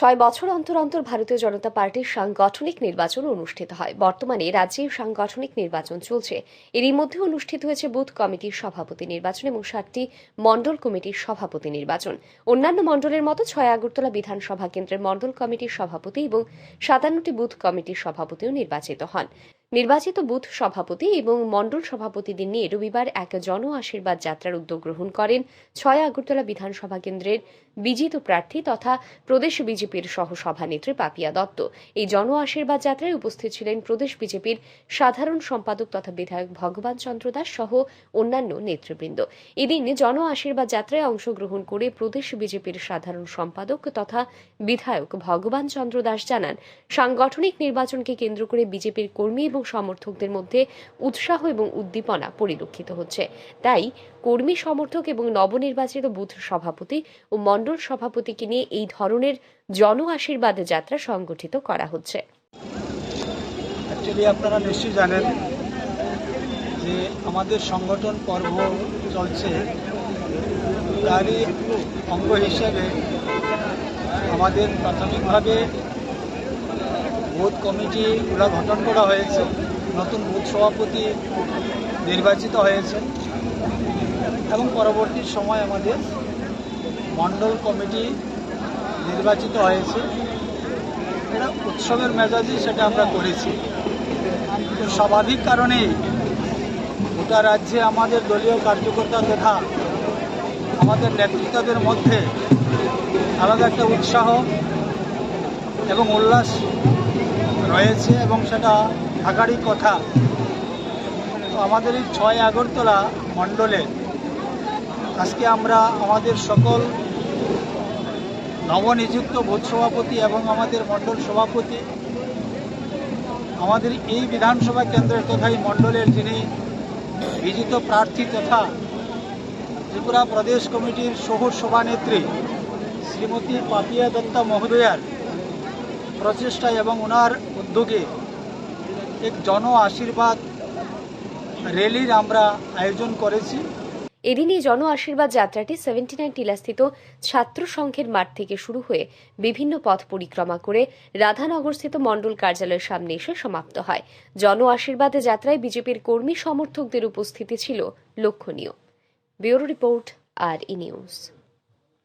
ছয় বছর অন্তর অন্তর ভারতীয় জনতা পার্টির সাংগঠনিক নির্বাচন অনুষ্ঠিত হয়। বর্তমানে রাজ্যে সাংগঠনিক নির্বাচন চলছে। এরই মধ্যে অনুষ্ঠিত হয়েছে বুথ কমিটির সভাপতি নির্বাচন এবং সাতটি মন্ডল কমিটির সভাপতি নির্বাচন। অন্যান্য মন্ডলের মতো ছয় আগরতলা বিধানসভা কেন্দ্রের মন্ডল কমিটির সভাপতি এবং সাতান্নটি বুথ কমিটির সভাপতিও নির্বাচিত হন। নির্বাচিত বুথ সভাপতি এবং মণ্ডল সভাপতিদের নিয়ে রবিবার এক জন আশীর্বাদ যাত্রার উদ্যোগ গ্রহণ করেন ছয় আগরতলা বিধানসভা কেন্দ্রের বিজিত প্রার্থী তথা প্রদেশ বিজেপির সহ সভানেত্রী পাপিয়া দত্ত। এই জন আশীর্বাদ যাত্রায় উপস্থিত ছিলেন প্রদেশ বিজেপির সাধারণ সম্পাদক তথা বিধায়ক ভগবান চন্দ্র দাস সহ অন্যান্য নেতৃবৃন্দ। এদিন জন আশীর্বাদ যাত্রায় অংশগ্রহণ করে প্রদেশ বিজেপির সাধারণ সম্পাদক তথা বিধায়ক ভগবান চন্দ্র দাস জানান, সাংগঠনিক নির্বাচনকে কেন্দ্র করে বিজেপির কর্মী এবং সমর্থকদের মধ্যে উৎসাহ এবং উদ্দীপনা পরিলক্ষিত হচ্ছে। তাই কর্মী সমর্থক এবং নবনির্বাচিত বুথ সভাপতি ও মণ্ডল সভাপতিকে নিয়ে এই ধরনের জন আশীর্বাদ যাত্রা সংগঠিত করা হচ্ছে। আপনারা নিশ্চয়ই জানেন যে আমাদের সংগঠন পর্ব চলছে। তারই অঙ্গ হিসেবে আমাদের প্রাথমিকভাবে বুথ কমিটিগুলো গঠন করা হয়েছে। নতুন বুথ সভাপতি নির্বাচিত হয়েছে। এবং পরবর্তী সময় আমাদের মণ্ডল কমিটি নির্বাচিত হয়েছে। এটা উৎসবের মেজাজে সেটা আমরা করেছি। স্বাভাবিক কারণেই গোটা রাজ্যে আমাদের দলীয় কার্যকর্তা তথা আমাদের নেতৃত্বদের মধ্যে আলাদা একটা উৎসাহ এবং উল্লাস রয়েছে এবং সেটা থাকারই কথা। তো আমাদের এই ছয় আগরতলা মণ্ডলে আজকে আমরা আমাদের সকল নবনিযুক্ত বুথ সভাপতি এবং আমাদের মণ্ডল সভাপতি, আমাদের এই বিধানসভা কেন্দ্রের তথা এই মণ্ডলের যিনি বিজিত প্রার্থী তথা ত্রিপুরা প্রদেশ কমিটির শহুর সভানেত্রী শ্রীমতী পাপিয়া দত্তা মহোদয়ার প্রচেষ্টা এবং ওনার উদ্যোগে এক জন আশীর্বাদ র্যালির আমরা আয়োজন করেছি। এদিনই জন আশীর্বাদ যাত্রাটি সেভেন্টি নাইন টিলাস্থিত ছাত্র সংঘের মাঠ থেকে শুরু হয়ে বিভিন্ন পথ পরিক্রমা করে রাধানগরস্থিত মণ্ডল কার্যালয়ের সামনে এসে সমাপ্ত হয়। জন আশীর্বাদ যাত্রায় বিজেপির কর্মী সমর্থকদের উপস্থিতি ছিল লক্ষণীয়। Bureau report, R E news.